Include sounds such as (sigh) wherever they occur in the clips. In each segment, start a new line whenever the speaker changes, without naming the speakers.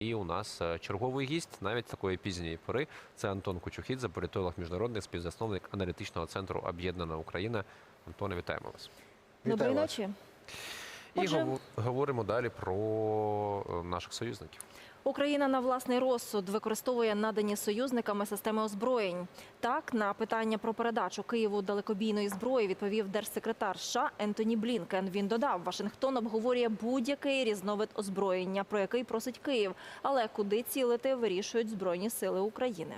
І у нас е, черговий гість навіть такої пізньої пори. Це Антон Кучухідзе, політолог міжнародний співзасновник аналітичного центру Об'єднана Україна. Антоне, вітаємо вас.
Доброї ночі.
І
Отже-
говоримо далі про е, наших союзників.
Україна на власний розсуд використовує надані союзниками системи озброєнь. Так, на питання про передачу Києву далекобійної зброї відповів держсекретар США Ентоні Блінкен. Він додав, Вашингтон обговорює будь-який різновид озброєння, про який просить Київ. Але куди цілити вирішують збройні сили України.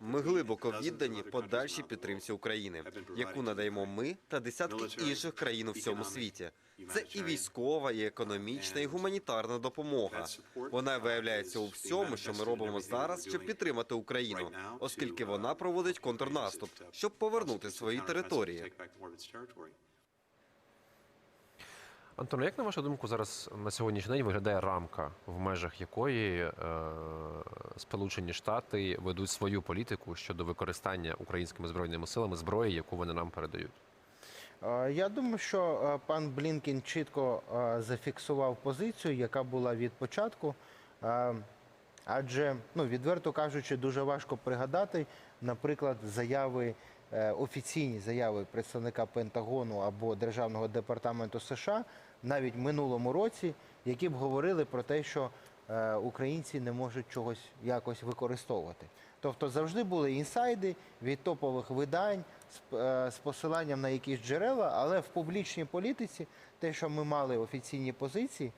Ми глибоко віддані подальшій підтримці України, яку надаємо ми та десятки інших країн у всьому світі. Це і військова, і економічна, і гуманітарна допомога. Вона виявляється у всьому, що ми робимо зараз, щоб підтримати Україну, оскільки вона проводить контрнаступ, щоб повернути свої території.
Антоне, як на вашу думку, зараз на сьогоднішній день виглядає рамка, в межах якої е, Сполучені Штати ведуть свою політику щодо використання українськими збройними силами зброї, яку вони нам передають?
Е, Я думаю, що е, пан Блінкін чітко е, зафіксував позицію, яка була від початку. Адже, ну відверто кажучи, дуже важко пригадати, наприклад, заяви офіційні заяви представника Пентагону або Державного департаменту США навіть в минулому році, які б говорили про те, що е, українці не можуть чогось якось використовувати. Тобто завжди були інсайди від топових видань з, е, посиланням на якісь джерела, але в публічній політиці, те, що ми мали офіційні позиції,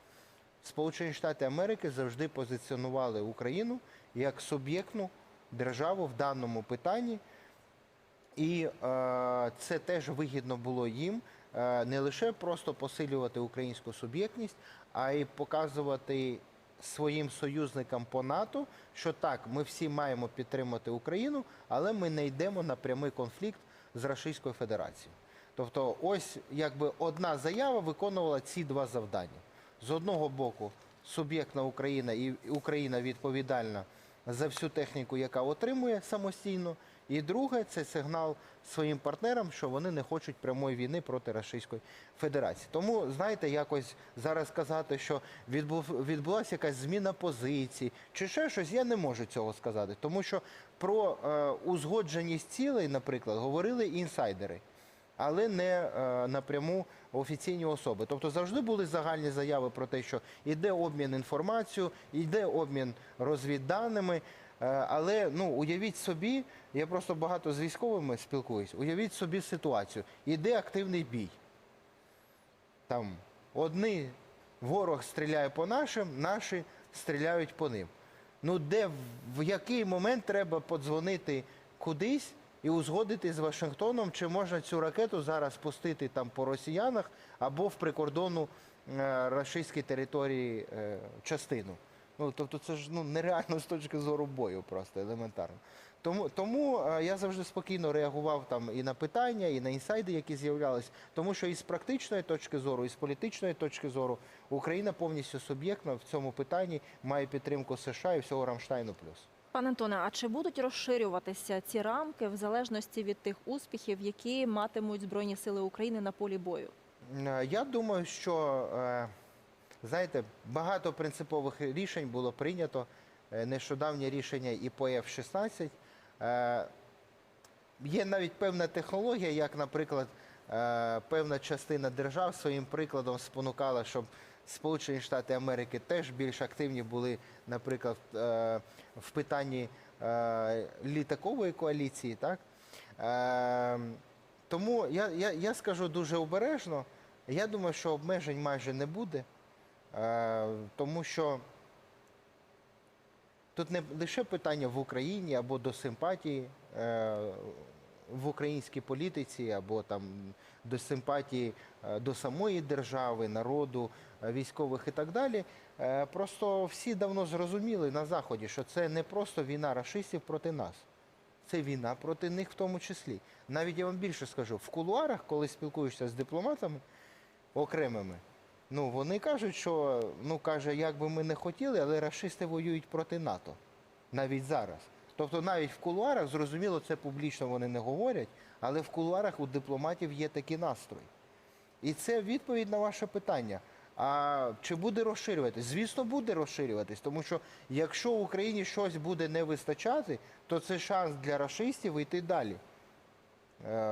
Сполучені Штати Америки завжди позиціонували Україну як суб'єктну державу в даному питанні. І е, це теж вигідно було їм не лише просто посилювати українську суб'єктність, а й показувати своїм союзникам по НАТО, що так, ми всі маємо підтримати Україну, але ми не йдемо на прямий конфлікт з Російською Федерацією. Тобто, ось якби одна заява виконувала ці два завдання. З одного боку, суб'єктна Україна і Україна відповідальна за всю техніку, яка отримує самостійно. І друге, це сигнал своїм партнерам, що вони не хочуть прямої війни проти Російської Федерації. Тому, знаєте, якось зараз казати, що відбулася якась зміна позицій чи ще щось, я не можу цього сказати. Тому що про е, узгодженість цілей, наприклад, говорили інсайдери але не е, напряму офіційні особи. Тобто завжди були загальні заяви про те, що йде обмін інформацією, йде обмін розвідданими. Е, але ну уявіть собі, я просто багато з військовими спілкуюсь. Уявіть собі ситуацію. Іде активний бій. Там одні ворог стріляє по нашим, наші стріляють по ним. Ну, де в- який момент треба подзвонити кудись і узгодити з Вашингтоном, чи можна цю ракету зараз пустити там по росіянах або в прикордонну е, російській території е, частину. Ну, тобто це ж ну, нереально з точки зору бою, просто елементарно. Тому, тому е, я завжди спокійно реагував там і на питання, і на інсайди, які з'являлись. Тому що і з практичної точки зору, і з політичної точки зору Україна повністю суб'єктна в цьому питанні має підтримку США і всього Рамштайну плюс.
Пане Антоне, а чи будуть розширюватися ці рамки в залежності від тих успіхів, які матимуть збройні сили України на полі бою?
Е, Я думаю, що е, знаєте, багато принципових рішень було прийнято. Е, Нещодавнє рішення і по F-16. Е, Є навіть певна технологія, як, наприклад, е, певна частина держав своїм прикладом спонукала, щоб Сполучені Штати Америки теж більш активні були, наприклад, в питанні літакової коаліції. Так? Тому я, я, я скажу дуже обережно. Я думаю, що обмежень майже не буде, тому що тут не лише питання в Україні або до симпатії е, в українській політиці, або там до симпатії е, до самої держави, народу, е, військових і так далі. Е, Просто всі давно зрозуміли на Заході, що це не просто війна рашистів проти нас. Це війна проти них в тому числі. Навіть я вам більше скажу, в кулуарах, коли спілкуєшся з дипломатами окремими, ну вони кажуть, що ну каже, як би ми не хотіли, але рашисти воюють проти НАТО навіть зараз. Тобто навіть в кулуарах, зрозуміло, це публічно вони не говорять, але в кулуарах у дипломатів є такий настрой. І це відповідь на ваше питання. А чи буде розширюватись? Звісно, буде розширюватись, тому що якщо в Україні щось буде не вистачати, то це шанс для рашистів йти далі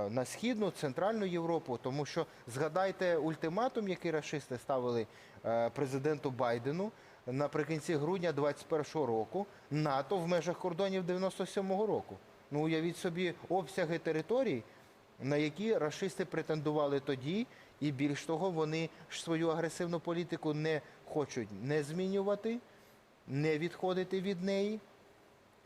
на східну, центральну Європу. Тому що згадайте ультиматум, який рашисти ставили е, президенту Байдену наприкінці грудня 2021 року, НАТО в межах кордонів 97-го року. Ну уявіть собі обсяги територій, на які рашисти претендували тоді, і більш того, вони ж свою агресивну політику не хочуть не змінювати, не відходити від неї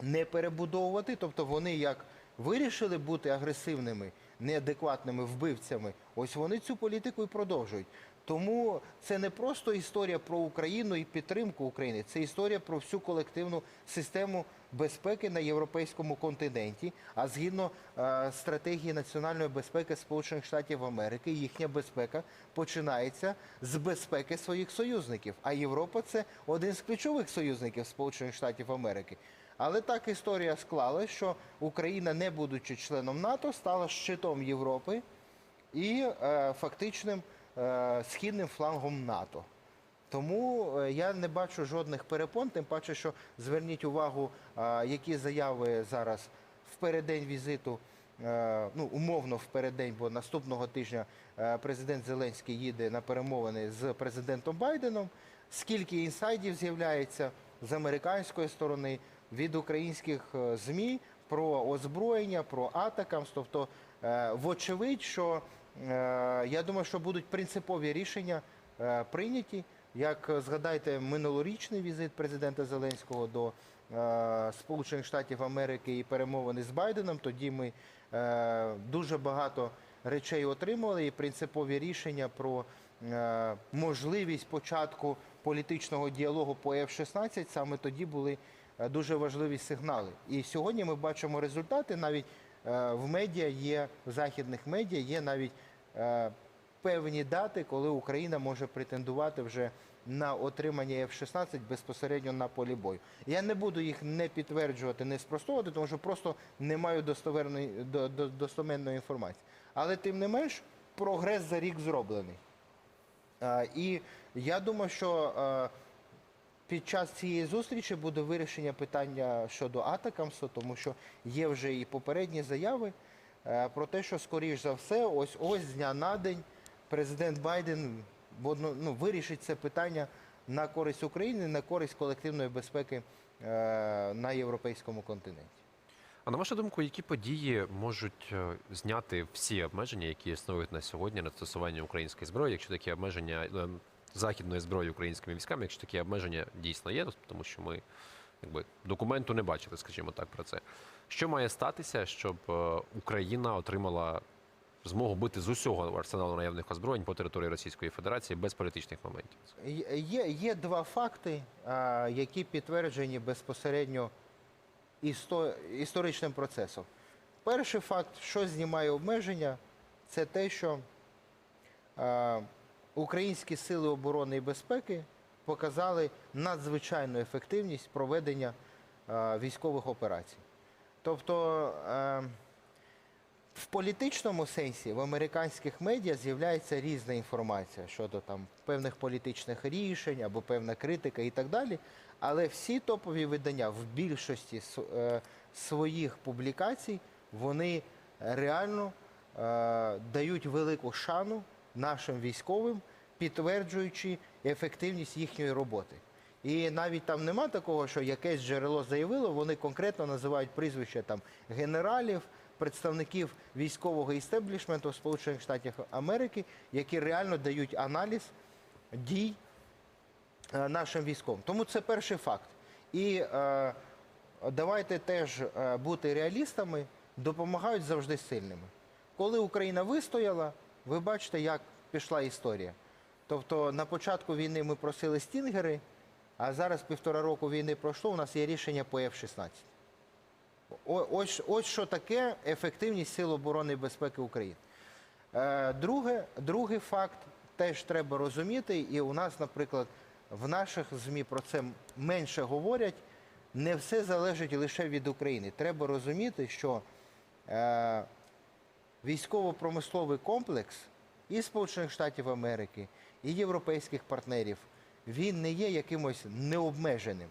не перебудовувати. Тобто вони як вирішили бути агресивними, неадекватними вбивцями, ось вони цю політику і продовжують. Тому це не просто історія про Україну і підтримку України, це історія про всю колективну систему безпеки на європейському континенті. А згідно е, стратегії національної безпеки Сполучених Штатів Америки, їхня безпека починається з безпеки своїх союзників. А Європа це один з ключових союзників Сполучених Штатів Америки. Але так історія склалась, що Україна, не будучи членом НАТО, стала щитом Європи і е, фактичним е, східним флангом НАТО. Тому е, я не бачу жодних перепон, тим паче, що зверніть увагу, е, які заяви зараз в переддень візиту, е, ну умовно в переддень, бо наступного тижня президент Зеленський їде на перемовини з президентом Байденом. Скільки інсайдів з'являється з американської сторони від українських е, змі про озброєння, про атакамс. Тобто, е, вочевидь, що е, я думаю, що будуть принципові рішення прийняті. Як згадайте минулорічний візит президента Зеленського до Сполучених Штатів Америки і перемовини з Байденом, тоді ми дуже багато речей отримували і принципові рішення про можливість початку політичного діалогу по F-16 саме тоді були дуже важливі сигнали. І сьогодні ми бачимо результати. Навіть е, в медіа є в західних медіа є навіть е, певні дати, коли Україна може претендувати вже на отримання F-16 безпосередньо на полі бою. Я не буду їх не підтверджувати, не спростовувати, тому що просто не маю достоверної до, до, достоменної інформації. Але тим не менш, прогрес за рік зроблений. Е, І я думаю, що е, під час цієї зустрічі буде вирішення питання щодо Атакамсу, тому що є вже і попередні заяви е, про те, що скоріш за все, ось ось з дня на день президент Байден ну, вирішить це питання на користь України, на користь колективної безпеки е, на європейському континенті.
А на вашу думку, які події можуть е, зняти всі обмеження, які існують на сьогодні на застосування української зброї, якщо такі обмеження західної зброї українськими військами, якщо такі обмеження дійсно є, тому що ми якби документу не бачили, скажімо так, про це. Що має статися, щоб е, Україна отримала змогу бити з усього арсеналу наявних озброєнь по території Російської Федерації без політичних моментів?
Є- Є, два факти, які підтверджені безпосередньо істо, історичним процесом. Перший факт, що знімає обмеження, це те, що українські сили оборони і безпеки показали надзвичайну ефективність проведення військових операцій. Тобто е, в політичному сенсі в американських медіа з'являється різна інформація щодо там певних політичних рішень або певна критика і так далі. Але всі топові видання в більшості е, своїх публікацій вони реально е, дають велику шану нашим військовим, підтверджуючи ефективність їхньої роботи. І навіть там нема такого, що якесь джерело заявило, вони конкретно називають прізвища там генералів, представників військового істеблішменту Сполучених Штатів Америки, які реально дають аналіз дій е, нашим військовим. Тому це перший факт. І е, давайте теж е, бути реалістами, допомагають завжди сильними. Коли Україна вистояла, ви бачите, як пішла історія. Тобто на початку війни ми просили стінгери, а зараз півтора року війни пройшло, у нас є рішення по F-16. Ось, ось що таке ефективність Сил оборони і безпеки України. Е, Друге, другий факт теж треба розуміти, і у нас, наприклад, в наших ЗМІ про це менше говорять. Не все залежить лише від України. Треба розуміти, що е, військово-промисловий комплекс і Сполучених Штатів Америки, і європейських партнерів, він не є якимось необмеженим.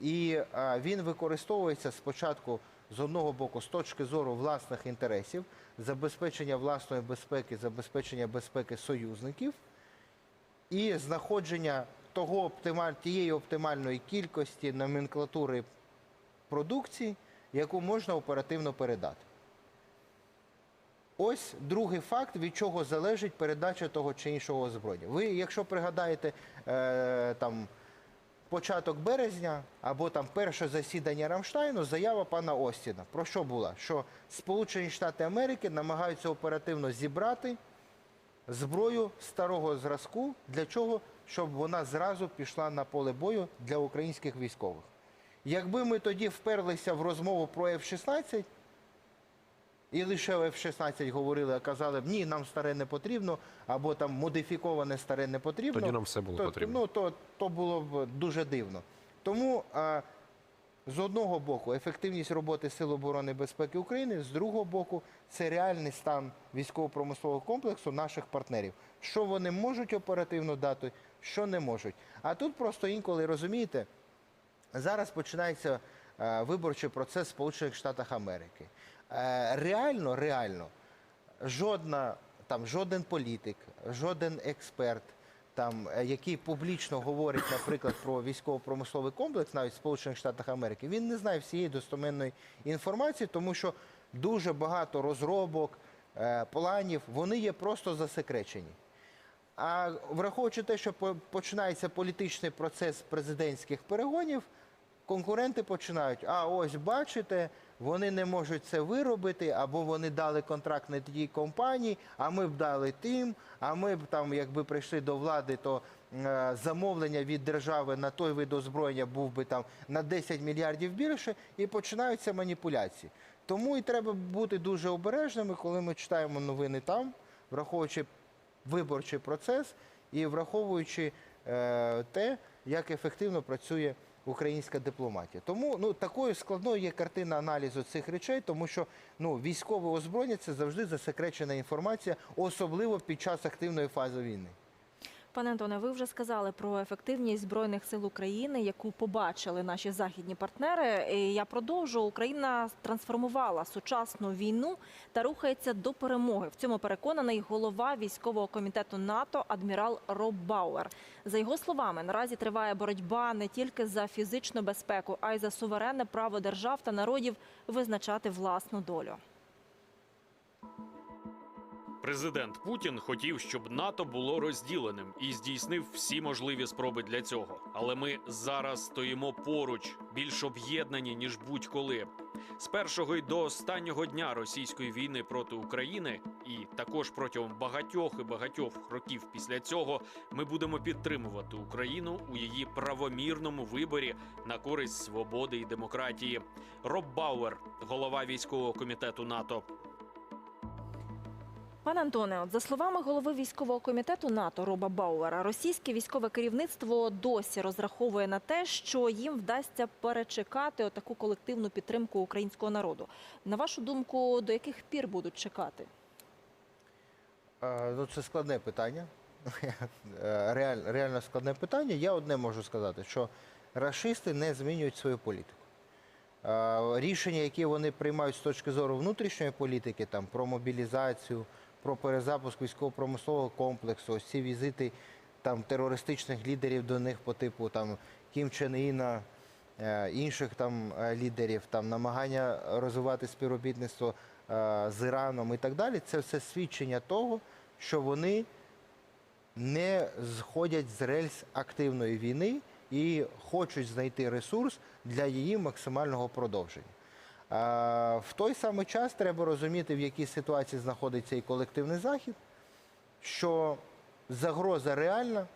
І він використовується спочатку з одного боку з точки зору власних інтересів, забезпечення власної безпеки, забезпечення безпеки союзників і знаходження того оптималь, тієї оптимальної кількості номенклатури продукції, яку можна оперативно передати. Ось другий факт, від чого залежить передача того чи іншого озброєння. Ви, якщо пригадаєте е, там, початок березня або там перше засідання Рамштайну, заява пана Остіна. Про що була? Що Сполучені Штати Америки намагаються оперативно зібрати зброю старого зразку. Для чого? Щоб вона зразу пішла на поле бою для українських військових. Якби ми тоді вперлися в розмову про F-16, і лише F-16 говорили, а казали б, ні, нам старе не потрібно, або там модифіковане старе не потрібно.
Тоді нам все було
то,
потрібно.
Ну, то, то було б дуже дивно. Тому а, з одного боку, ефективність роботи Сил оборони і безпеки України, з другого боку, це реальний стан військово-промислового комплексу наших партнерів. Що вони можуть оперативно дати, що не можуть. А тут просто інколи розумієте, зараз починається виборчий процес в Сполучених Штатах Америки. Е, реально, реально, жодна, там, жоден політик, жоден експерт, там, е, який публічно говорить, наприклад, про військово-промисловий комплекс, навіть в Сполучених Штатах Америки, він не знає всієї достоменної інформації, тому що дуже багато розробок, е, планів, вони є просто засекречені. А враховуючи те, що починається політичний процес президентських перегонів, конкуренти починають: а ось бачите, вони не можуть це виробити, або вони дали контракт не тій компанії, а ми б дали тим. А ми б там, якби прийшли до влади, то е, замовлення від держави на той вид озброєння був би там на 10 мільярдів більше, і починаються маніпуляції. Тому і треба бути дуже обережними, коли ми читаємо новини там, враховуючи виборчий процес і враховуючи е, те, як ефективно працює українська дипломатія. Тому ну такою складною є картина аналізу цих речей, тому що ну військове озброєння це завжди засекречена інформація, особливо під час активної фази війни.
Пане Антоне, ви вже сказали про ефективність збройних сил України, яку побачили наші західні партнери. Я продовжу. Україна трансформувала сучасну війну та рухається до перемоги. В цьому переконаний голова військового комітету НАТО адмірал Роб Бауер. За його словами, наразі триває боротьба не тільки за фізичну безпеку, а й за суверенне право держав та народів визначати власну долю.
Президент Путін хотів, щоб НАТО було розділеним і здійснив всі можливі спроби для цього. Але ми зараз стоїмо поруч, більш об'єднані ніж будь-коли. З першого й до останнього дня російської війни проти України, і також протягом багатьох і багатьох років після цього ми будемо підтримувати Україну у її правомірному виборі на користь свободи і демократії. Роб Бауер, голова військового комітету НАТО.
Пане Антоне, от за словами голови військового комітету НАТО Роба Бауера, російське військове керівництво досі розраховує на те, що їм вдасться перечекати отаку колективну підтримку українського народу. На вашу думку, до яких пір будуть чекати?
Ну, це складне питання. (laughs) Е, Реаль, реально складне питання. Я одне можу сказати, що рашисти не змінюють свою політику. Рішення, які вони приймають з точки зору внутрішньої політики, там, про мобілізацію, про перезапуск військово-промислового комплексу, ось ці візити там, терористичних лідерів до них по типу там, Кім Чен Іна, е, інших там, е, лідерів, там, намагання розвивати співробітництво е, з Іраном і так далі, це все свідчення того, що вони не зходять з рельс активної війни і хочуть знайти ресурс для її максимального продовження. В той самий час треба розуміти, в якій ситуації знаходиться і колективний захід, що загроза реальна,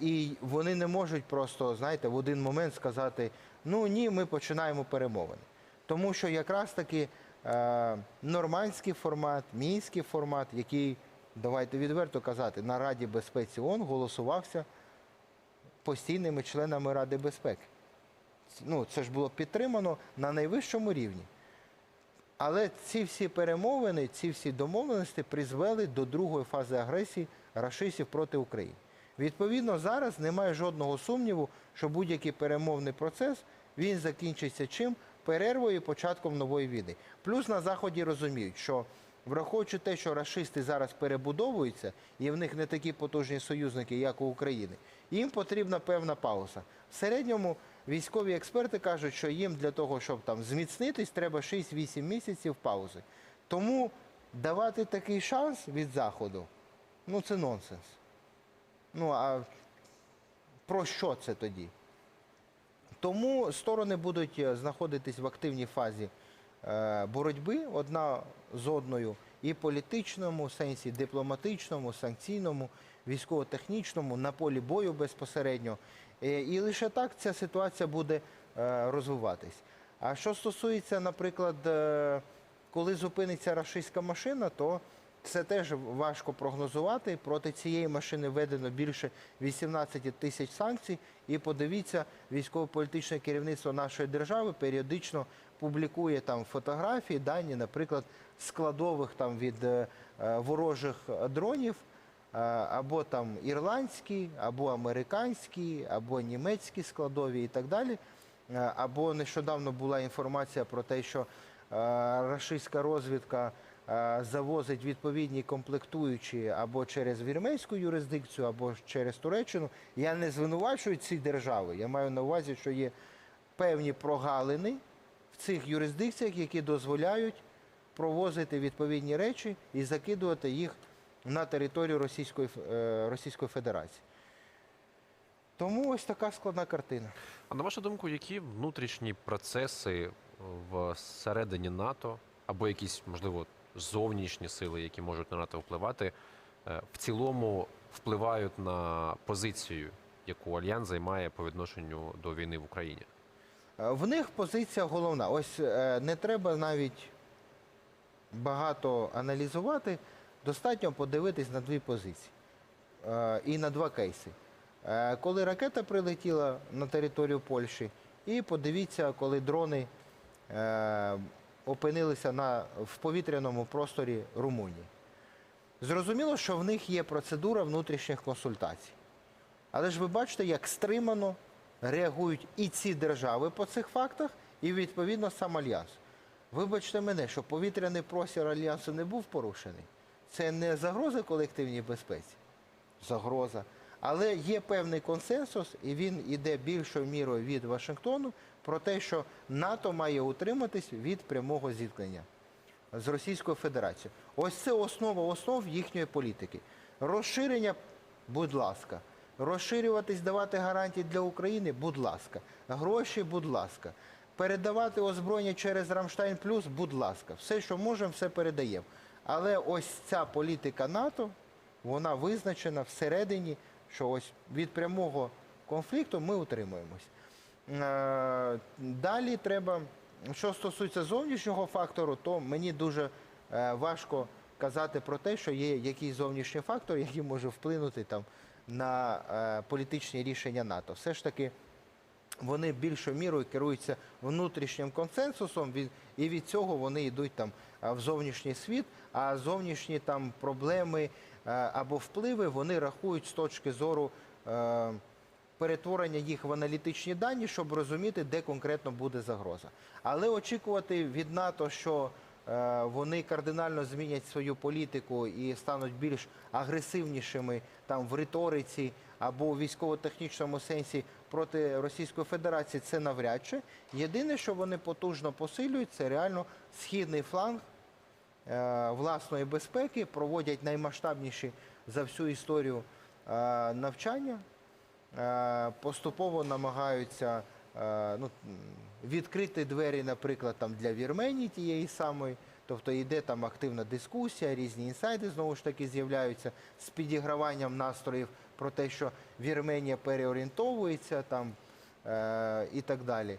і вони не можуть просто, знаєте, в один момент сказати: ну ні, ми починаємо перемовини. Тому що якраз таки нормандський формат, мінський формат, який, давайте відверто казати, на Раді безпеці ООН голосувався постійними членами Ради безпеки. Ну, це ж було підтримано на найвищому рівні. Але ці всі перемовини, ці всі домовленості призвели до другої фази агресії рашистів проти України. Відповідно, зараз немає жодного сумніву, що будь-який перемовний процес він закінчиться чим? Перервою і початком нової війни. Плюс на Заході розуміють, що враховуючи те, що рашисти зараз перебудовуються, і в них не такі потужні союзники, як у України, їм потрібна певна пауза. В середньому військові експерти кажуть, що їм для того, щоб там зміцнитись, треба 6-8 місяців паузи. Тому давати такий шанс від Заходу, ну це нонсенс. Ну а про що це тоді? Тому сторони будуть е, знаходитись в активній фазі е, боротьби одна з одною і політичному сенсі, дипломатичному, санкційному, військово-технічному, на полі бою безпосередньо. Е, І лише так ця ситуація буде е, розвиватись. А що стосується, наприклад, е, коли зупиниться рашистська машина, то це теж важко прогнозувати. Проти цієї машини введено більше 18 тисяч санкцій. І подивіться, військово-політичне керівництво нашої держави періодично публікує там фотографії, дані, наприклад, складових там від ворожих дронів, або там ірландські, або американські, або німецькі складові і так далі. Або нещодавно була інформація про те, що рашистська розвідка завозить відповідні комплектуючі або через вірменську юрисдикцію, або через Туреччину. Я не звинувачую ці держави. Я маю на увазі, що є певні прогалини в цих юрисдикціях, які дозволяють провозити відповідні речі і закидувати їх на територію Російської, е, Російської Федерації. Тому ось така складна картина.
А на вашу думку, які внутрішні процеси всередині НАТО або якісь, можливо, зовнішні сили, які можуть на НАТО впливати, е, в цілому впливають на позицію, яку Альянс займає по відношенню до війни в Україні?
Е, В них позиція головна. Ось е, не треба навіть багато аналізувати, достатньо подивитись на дві позиції е, і на два кейси. Е, Коли ракета прилетіла на територію Польщі, і подивіться, коли дрони е, опинилися на, в повітряному просторі Румунії. Зрозуміло, що в них є процедура внутрішніх консультацій. Але ж ви бачите, як стримано реагують і ці держави по цих фактах, і відповідно сам альянс. Вибачте мене, що повітряний простір альянсу не був порушений. Це не загроза колективній безпеці, загроза. Але є певний консенсус, і він іде більшою мірою від Вашингтону про те, що НАТО має утриматись від прямого зіткнення з Російською Федерацією. Ось це основа основ їхньої політики. Розширення, будь ласка. Розширюватись, давати гарантії для України, будь ласка. Гроші, будь ласка. Передавати озброєння через Рамштайн Плюс, будь ласка. Все, що можемо, все передаємо. Але ось ця політика НАТО, вона визначена всередині, що ось від прямого конфлікту ми утримуємось. Е, Далі треба, що стосується зовнішнього фактору, то мені дуже е, важко казати про те, що є якийсь зовнішній фактор, який може вплинути там на е, політичні рішення НАТО. Все ж таки вони більшою мірою керуються внутрішнім консенсусом, і від цього вони йдуть там в зовнішній світ, а зовнішні там проблеми або впливи вони рахують з точки зору е, перетворення їх в аналітичні дані, щоб розуміти, де конкретно буде загроза. Але очікувати від НАТО, що вони кардинально змінять свою політику і стануть більш агресивнішими там в риториці або у військово-технічному сенсі проти Російської Федерації, це навряд чи. Єдине, що вони потужно посилюють, це реально східний фланг е, власної безпеки, проводять наймасштабніші за всю історію е, навчання, е, поступово намагаються е, ну, відкрити двері, наприклад, там для Вірменії тієї самої. Тобто йде там активна дискусія, різні інсайди знову ж таки з'являються з підіграванням настроїв про те, що Вірменія переорієнтовується там е, і так далі.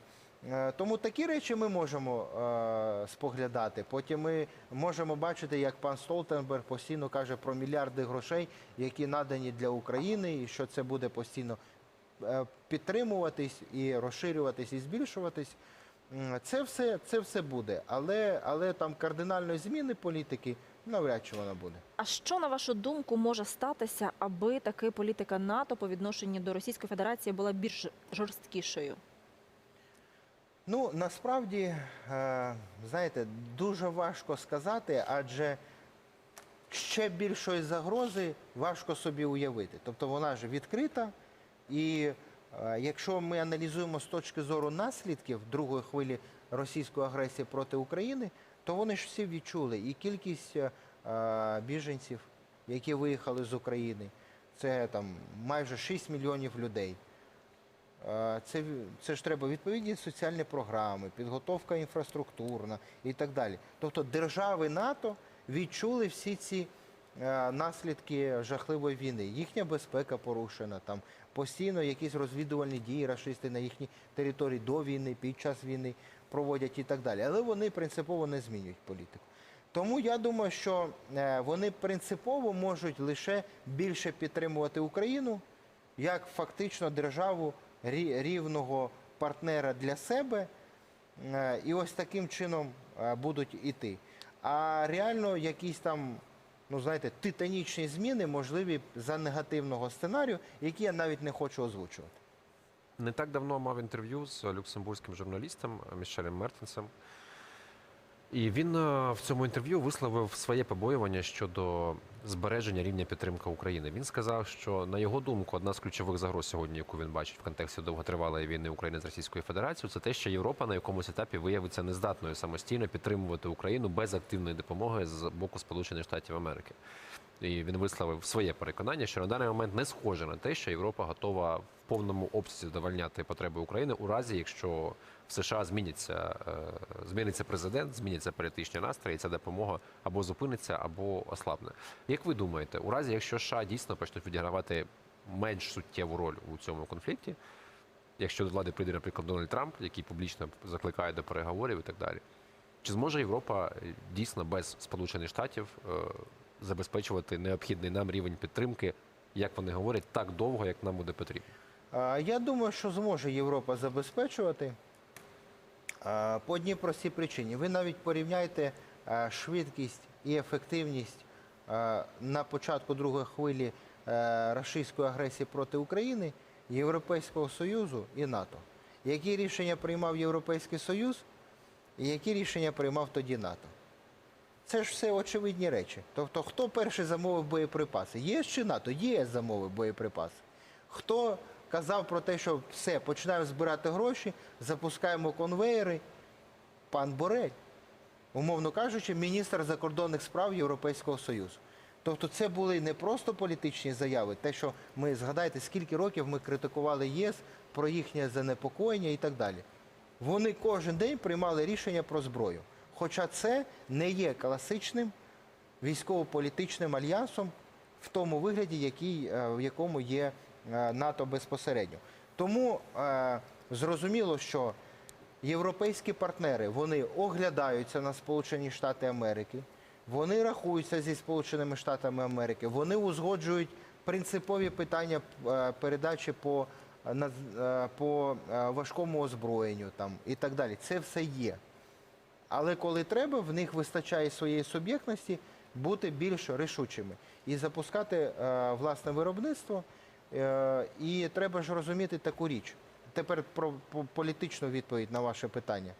Е, Тому такі речі ми можемо е, споглядати. Потім ми можемо бачити, як пан Столтенберг постійно каже про мільярди грошей, які надані для України, і що це буде постійно підтримуватись і розширюватись і збільшуватись. Це все, це все буде, але, але там кардинальної зміни політики навряд чи вона буде.
А що на вашу думку може статися, аби таки політика НАТО по відношенню до Російської Федерації була більш жорсткішою?
Ну, насправді, е, знаєте, дуже важко сказати, адже ще більшої загрози важко собі уявити. Тобто вона ж відкрита, і е, якщо ми аналізуємо з точки зору наслідків другої хвилі російської агресії проти України, то вони ж всі відчули і кількість е, біженців, які виїхали з України, це там майже 6 мільйонів людей. Е, Це, це ж треба відповідні соціальні програми, підготовка інфраструктурна і так далі. Тобто держави НАТО відчули всі ці е, наслідки жахливої війни. Їхня безпека порушена, там постійно якісь розвідувальні дії рашисти на їхній території до війни, під час війни проводять і так далі. Але вони принципово не змінюють політику. Тому я думаю, що е, вони принципово можуть лише більше підтримувати Україну як фактично державу рівного партнера для себе, е, і ось таким чином е, будуть іти. А реально якісь там, ну знаєте, титанічні зміни можливі за негативного сценарію, які я навіть не хочу озвучувати.
Не так давно мав інтерв'ю з люксембурзьким журналістом Мішелем Мертенсом. І він е, в цьому інтерв'ю висловив своє побоювання щодо збереження рівня підтримки України. Він сказав, що на його думку, одна з ключових загроз сьогодні, яку він бачить в контексті довготривалої війни України з Російською Федерацією, це те, що Європа на якомусь етапі виявиться нездатною самостійно підтримувати Україну без активної допомоги з боку Сполучених Штатів Америки. І він висловив своє переконання, що на даний момент не схоже на те, що Європа готова в повному обсязі задовольняти потреби України у разі, якщо в США зміняться, е, зміниться президент, зміняться політичні настрої, і ця допомога або зупиниться, або ослабне. Як ви думаєте, у разі, якщо США дійсно почнуть відігравати менш суттєву роль у цьому конфлікті, якщо до влади прийде, наприклад, Дональд Трамп, який публічно закликає до переговорів і так далі, чи зможе Європа е, дійсно без Сполучених Штатів е, забезпечувати необхідний нам рівень підтримки, як вони говорять, так довго, як нам буде потрібно?
Я думаю, що зможе Європа забезпечувати по одній простій причині. Ви навіть порівняйте швидкість і ефективність на початку другої хвилі рашистської агресії проти України, Європейського Союзу і НАТО. Які рішення приймав Європейський Союз і які рішення приймав тоді НАТО? Це ж все очевидні речі. Тобто, хто перший замовив боєприпаси? ЄС чи НАТО? ЄС замовив боєприпаси. Хто казав про те, що все, починаємо збирати гроші, запускаємо конвеєри? Пан Борель, умовно кажучи, міністр закордонних справ Європейського Союзу. Тобто це були не просто політичні заяви, те, що ми згадайте, скільки років ми критикували ЄС про їхнє занепокоєння і так далі. Вони кожен день приймали рішення про зброю. Хоча це не є класичним військово-політичним альянсом в тому вигляді, який, е, в якому є е, НАТО безпосередньо. Тому е, зрозуміло, що європейські партнери вони оглядаються на Сполучені Штати Америки, вони рахуються зі Сполученими Штатами Америки, вони узгоджують принципові питання е, передачі по, по важкому озброєнню там, і так далі. Це все є. Але коли треба, в них вистачає своєї суб'єктності бути більш рішучими і запускати е, власне виробництво. Е, і треба ж розуміти таку річ. Тепер про, по- політичну відповідь на ваше питання.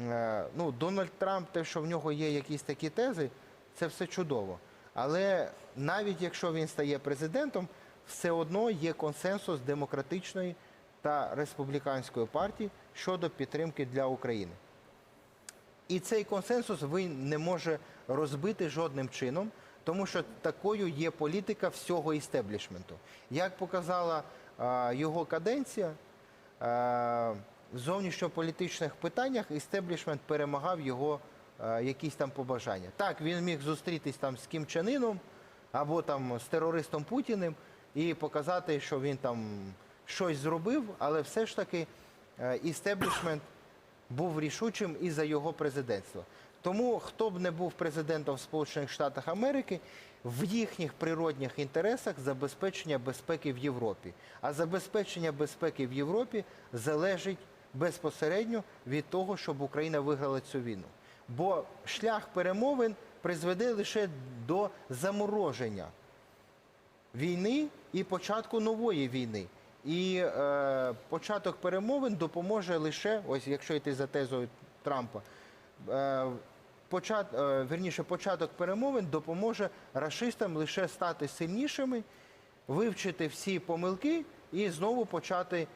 Е, ну, Дональд Трамп, те, що в нього є якісь такі тези, це все чудово. Але навіть якщо він стає президентом, все одно є консенсус демократичної та республіканської партії щодо підтримки для України. І цей консенсус він не може розбити жодним чином, тому що такою є політика всього істеблішменту. Як показала а, його каденція, а, в зовнішньополітичних питаннях істеблішмент перемагав його а, якісь там побажання. Так, він міг зустрітись там з Кім Чен Іном або там з терористом Путіним і показати, що він там щось зробив, але все ж таки е, істеблішмент був рішучим і за його президентство. Тому хто б не був президентом Сполучених Штатах Америки, в їхніх природних інтересах забезпечення безпеки в Європі. А забезпечення безпеки в Європі залежить безпосередньо від того, щоб Україна виграла цю війну. Бо шлях перемовин призведе лише до замороження війни і початку нової війни. І е, початок перемовин допоможе лише, ось якщо йти за тезою Трампа, е, почат, е, верніше, початок перемовин допоможе рашистам лише стати сильнішими, вивчити всі помилки і знову почати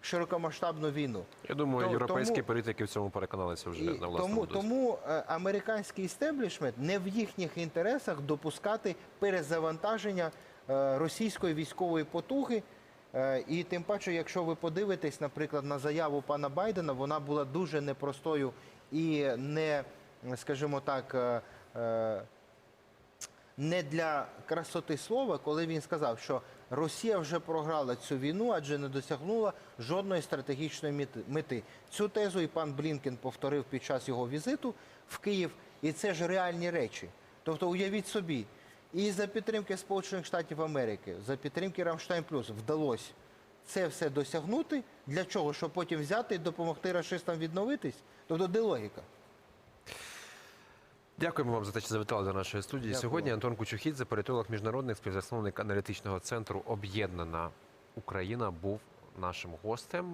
широкомасштабну війну.
Я думаю,
То-
європейські
тому-
політики в цьому переконалися вже
І
на власному
тому,
досвіді.
тому е, американський істеблішмент не в їхніх інтересах допускати перезавантаження е, російської військової потуги. Е, І тим паче, якщо ви подивитесь, наприклад, на заяву пана Байдена, вона була дуже непростою і не, скажімо так, е, е, не для красоти слова, коли він сказав, що Росія вже програла цю війну, адже не досягнула жодної стратегічної мети-. Цю тезу і пан Блінкен повторив під час його візиту в Київ, і це ж реальні речі. Тобто, уявіть собі, і за підтримки Сполучених Штатів Америки, за підтримки Рамштайн Плюс вдалося це все досягнути. Для чого? Щоб потім взяти і допомогти рашистам відновитись? Тобто, де логіка?
Дякуємо вам за те, що завітали до нашої студії.
Дякую
Сьогодні. Антон Кучухідзе, політолог міжнародник, співзасновник аналітичного центру Об'єднана Україна, був нашим гостем.